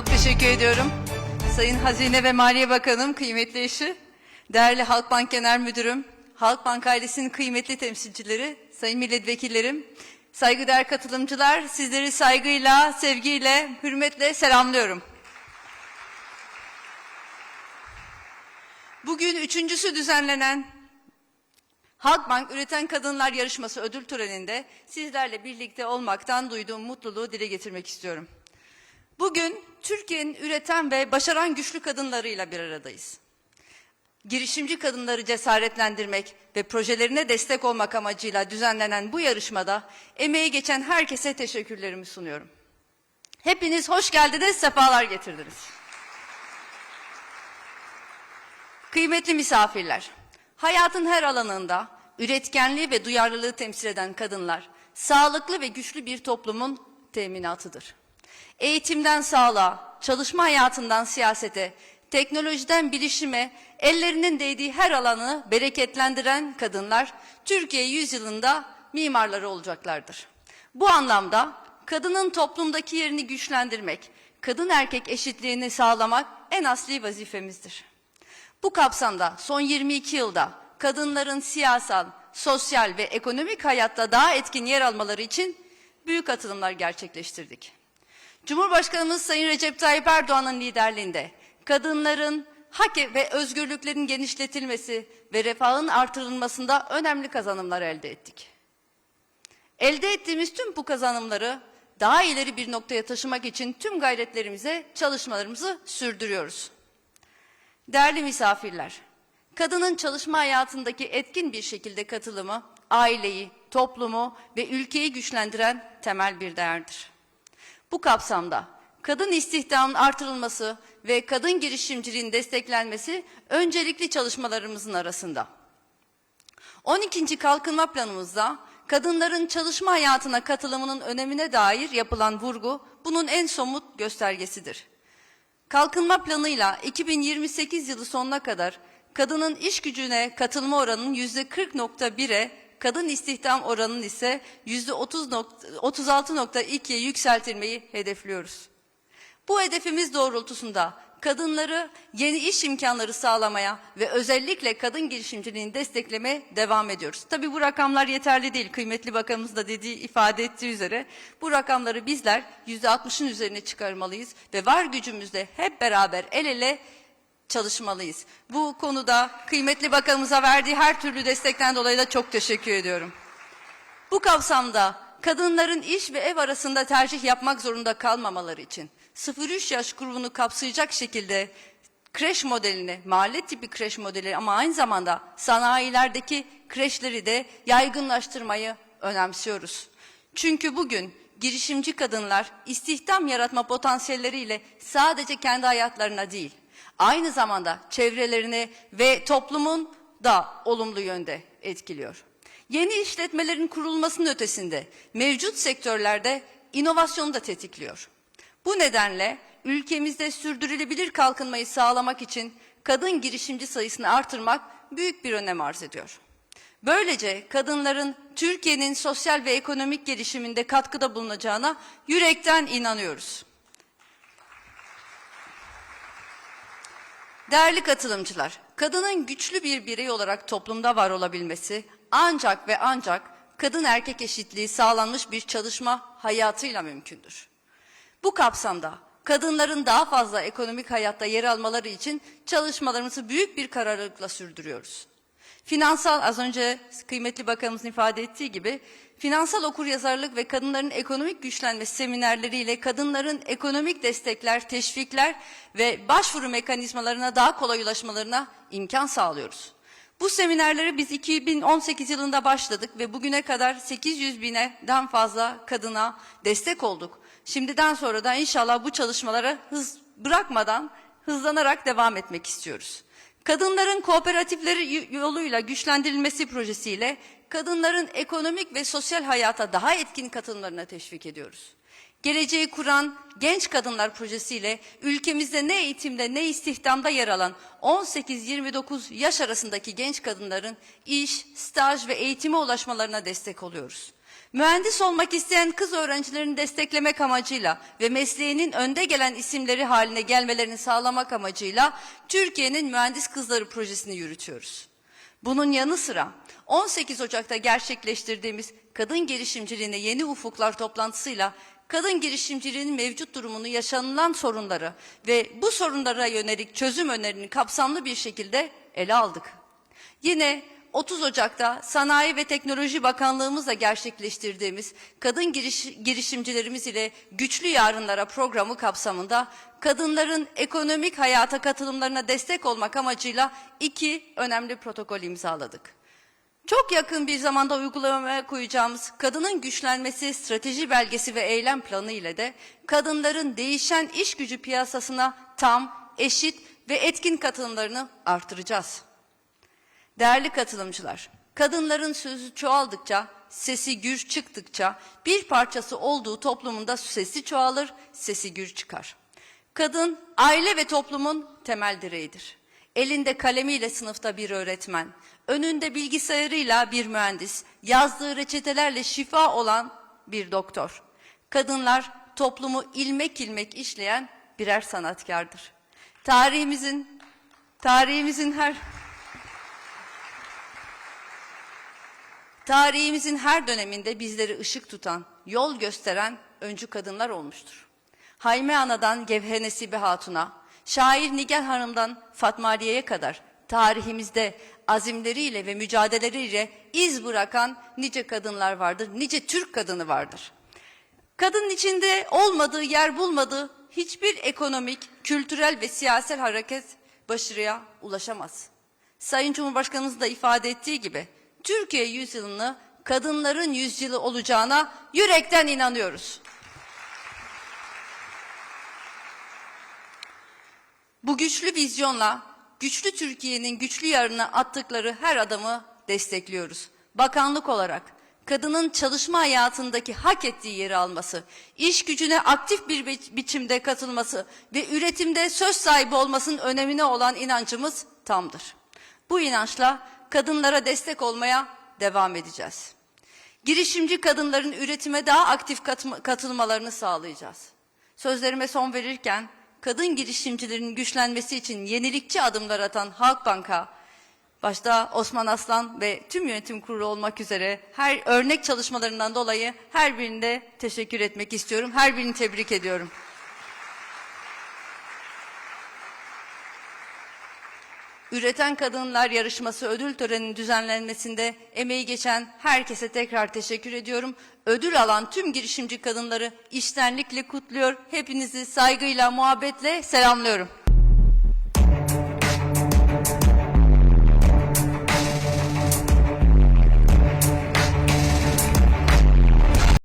Çok teşekkür ediyorum. Sayın Hazine ve Maliye Bakanım, kıymetli eşi, değerli Halkbank Genel Müdürüm, Halkbank ailesinin kıymetli temsilcileri, sayın milletvekillerim, saygıdeğer katılımcılar, sizleri saygıyla, sevgiyle, hürmetle selamlıyorum. Bugün üçüncüsü düzenlenen Halkbank Üreten Kadınlar Yarışması ödül töreninde sizlerle birlikte olmaktan duyduğum mutluluğu dile getirmek istiyorum. Bugün Türkiye'nin üreten ve başaran güçlü kadınlarıyla bir aradayız. Girişimci kadınları cesaretlendirmek ve projelerine destek olmak amacıyla düzenlenen bu yarışmada emeği geçen herkese teşekkürlerimi sunuyorum. Hepiniz hoş geldiniz, sefalar getirdiniz. Kıymetli misafirler, hayatın her alanında üretkenliği ve duyarlılığı temsil eden kadınlar, sağlıklı ve güçlü bir toplumun teminatıdır. Eğitimden sağlığa, çalışma hayatından siyasete, teknolojiden bilişime, ellerinin değdiği her alanı bereketlendiren kadınlar, Türkiye yüzyılında mimarları olacaklardır. Bu anlamda kadının toplumdaki yerini güçlendirmek, kadın erkek eşitliğini sağlamak en asli vazifemizdir. Bu kapsamda son 22 yılda kadınların siyasal, sosyal ve ekonomik hayatta daha etkin yer almaları için büyük atılımlar gerçekleştirdik. Cumhurbaşkanımız Sayın Recep Tayyip Erdoğan'ın liderliğinde kadınların hak ve özgürlüklerin genişletilmesi ve refahın artırılmasında önemli kazanımlar elde ettik. Elde ettiğimiz tüm bu kazanımları daha ileri bir noktaya taşımak için tüm gayretlerimize, çalışmalarımızı sürdürüyoruz. Değerli misafirler, kadının çalışma hayatındaki etkin bir şekilde katılımı, aileyi, toplumu ve ülkeyi güçlendiren temel bir değerdir. Bu kapsamda kadın istihdamının artırılması ve kadın girişimciliğin desteklenmesi öncelikli çalışmalarımızın arasında. 12. Kalkınma Planımızda kadınların çalışma hayatına katılımının önemine dair yapılan vurgu bunun en somut göstergesidir. Kalkınma planıyla 2028 yılı sonuna kadar kadının iş gücüne katılma oranının %40.1'e, kadın istihdam oranının ise %36.2'ye yükseltilmeyi hedefliyoruz. Bu hedefimiz doğrultusunda kadınları yeni iş imkanları sağlamaya ve özellikle kadın girişimciliğini desteklemeye devam ediyoruz. Tabi bu rakamlar yeterli değil. Kıymetli bakanımız da dediği, ifade ettiği üzere bu rakamları bizler %60'ın üzerine çıkarmalıyız ve var gücümüzle hep beraber el ele çalışmalıyız. Bu konuda kıymetli bakanımıza verdiği her türlü destekten dolayı da çok teşekkür ediyorum. Bu kapsamda kadınların iş ve ev arasında tercih yapmak zorunda kalmamaları için 0-3 yaş grubunu kapsayacak şekilde kreş modelini, mahalle tipi kreş modeli ama aynı zamanda sanayilerdeki kreşleri de yaygınlaştırmayı önemsiyoruz. Çünkü bugün girişimci kadınlar istihdam yaratma potansiyelleriyle sadece kendi hayatlarına değil, aynı zamanda çevrelerini ve toplumun da olumlu yönde etkiliyor. Yeni işletmelerin kurulmasının ötesinde mevcut sektörlerde inovasyonu da tetikliyor. Bu nedenle ülkemizde sürdürülebilir kalkınmayı sağlamak için kadın girişimci sayısını artırmak büyük bir önem arz ediyor. Böylece kadınların Türkiye'nin sosyal ve ekonomik gelişiminde katkıda bulunacağına yürekten inanıyoruz. Değerli katılımcılar, kadının güçlü bir birey olarak toplumda var olabilmesi ancak ve ancak kadın erkek eşitliği sağlanmış bir çalışma hayatıyla mümkündür. Bu kapsamda kadınların daha fazla ekonomik hayatta yer almaları için çalışmalarımızı büyük bir kararlılıkla sürdürüyoruz. Finansal az önce kıymetli bakanımızın ifade ettiği gibi finansal okuryazarlık ve kadınların ekonomik güçlenmesi seminerleriyle kadınların ekonomik destekler, teşvikler ve başvuru mekanizmalarına daha kolay ulaşmalarına imkan sağlıyoruz. Bu seminerleri biz 2018 yılında başladık ve bugüne kadar 800 bineden fazla kadına destek olduk. Şimdiden sonra da inşallah bu çalışmalara hız bırakmadan hızlanarak devam etmek istiyoruz. Kadınların kooperatifleri yoluyla güçlendirilmesi projesiyle kadınların ekonomik ve sosyal hayata daha etkin katılımlarına teşvik ediyoruz. Geleceği kuran Genç Kadınlar projesiyle ülkemizde ne eğitimde ne istihdamda yer alan 18-29 yaş arasındaki genç kadınların iş, staj ve eğitime ulaşmalarına destek oluyoruz. Mühendis olmak isteyen kız öğrencilerini desteklemek amacıyla ve mesleğinin önde gelen isimleri haline gelmelerini sağlamak amacıyla Türkiye'nin Mühendis Kızları projesini yürütüyoruz. Bunun yanı sıra 18 Ocak'ta gerçekleştirdiğimiz Kadın Girişimciliğine Yeni Ufuklar toplantısıyla kadın girişimciliğinin mevcut durumunu, yaşanılan sorunları ve bu sorunlara yönelik çözüm önerini kapsamlı bir şekilde ele aldık. Yine 30 Ocak'ta Sanayi ve Teknoloji Bakanlığımızla gerçekleştirdiğimiz kadın giriş, girişimcilerimiz ile Güçlü Yarınlara programı kapsamında kadınların ekonomik hayata katılımlarına destek olmak amacıyla iki önemli protokol imzaladık. Çok yakın bir zamanda uygulamaya koyacağımız kadının güçlenmesi strateji belgesi ve eylem planı ile de kadınların değişen iş gücü piyasasına tam, eşit ve etkin katılımlarını artıracağız. Değerli katılımcılar, kadınların sözü çoğaldıkça, sesi gür çıktıkça bir parçası olduğu toplumunda sesi çoğalır, sesi gür çıkar. Kadın aile ve toplumun temel direğidir. Elinde kalemiyle sınıfta bir öğretmen, önünde bilgisayarıyla bir mühendis, yazdığı reçetelerle şifa olan bir doktor. Kadınlar toplumu ilmek ilmek işleyen birer sanatkardır. Tarihimizin tarihimizin her Tarihimizin her döneminde bizleri ışık tutan, yol gösteren öncü kadınlar olmuştur. Hayme Ana'dan Gevhe Nesibe Hatun'a, şair Nigar Hanım'dan Fatma Aliye'ye kadar tarihimizde azimleriyle ve mücadeleleriyle iz bırakan nice kadınlar vardır, nice Türk kadını vardır. Kadının içinde olmadığı, yer bulmadığı hiçbir ekonomik, kültürel ve siyasal hareket başarıya ulaşamaz. Sayın Cumhurbaşkanımız da ifade ettiği gibi Türkiye yüzyılını kadınların yüzyılı olacağına yürekten inanıyoruz. Bu güçlü vizyonla güçlü Türkiye'nin güçlü yarına attıkları her adımı destekliyoruz. Bakanlık olarak kadının çalışma hayatındaki hak ettiği yeri alması, iş gücüne aktif bir bi- biçimde katılması ve üretimde söz sahibi olmasının önemine olan inancımız tamdır. Bu inançla kadınlara destek olmaya devam edeceğiz. Girişimci kadınların üretime daha aktif katılmalarını sağlayacağız. Sözlerime son verirken kadın girişimcilerin güçlenmesi için yenilikçi adımlar atan Halkbank'a başta Osman Aslan ve tüm yönetim kurulu olmak üzere her örnek çalışmalarından dolayı her birine teşekkür etmek istiyorum. Her birini tebrik ediyorum. Üreten Kadınlar Yarışması ödül töreninin düzenlenmesinde emeği geçen herkese tekrar teşekkür ediyorum. Ödül alan tüm girişimci kadınları iştenlikle kutluyor. Hepinizi saygıyla, muhabbetle selamlıyorum.